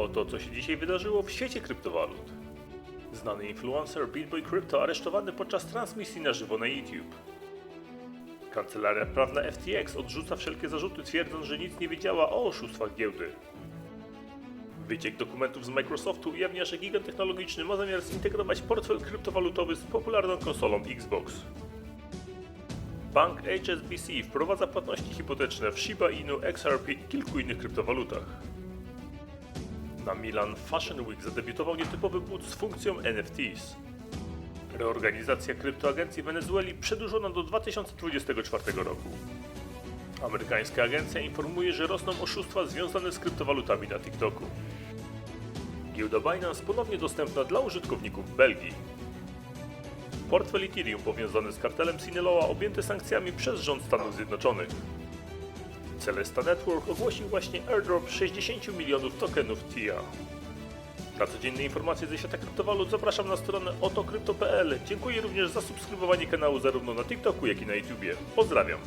Oto co się dzisiaj wydarzyło w świecie kryptowalut. Znany influencer BitBoy Crypto aresztowany podczas transmisji na żywo na YouTube. Kancelaria prawna FTX odrzuca wszelkie zarzuty twierdząc, że nic nie wiedziała o oszustwach giełdy. Wyciek dokumentów z Microsoftu ujawnia, że gigant technologiczny ma zamiar zintegrować portfel kryptowalutowy z popularną konsolą Xbox. Bank HSBC wprowadza płatności hipoteczne w Shiba Inu, XRP i kilku innych kryptowalutach. Na Milan Fashion Week zadebiutował nietypowy but z funkcją NFTs. Reorganizacja kryptoagencji Wenezueli przedłużona do 2024 roku. Amerykańska agencja informuje, że rosną oszustwa związane z kryptowalutami na TikToku. Giełda Binance ponownie dostępna dla użytkowników Belgii. Portfel Ethereum powiązany z kartelem Sinaloa objęty sankcjami przez rząd Stanów Zjednoczonych. Celesta Network ogłosił właśnie airdrop 60 milionów tokenów TIA. Na codzienne informacje ze świata kryptowalut zapraszam na stronę otokrypto.pl. Dziękuję również za subskrybowanie kanału zarówno na TikToku, jak i na YouTubie. Pozdrawiam.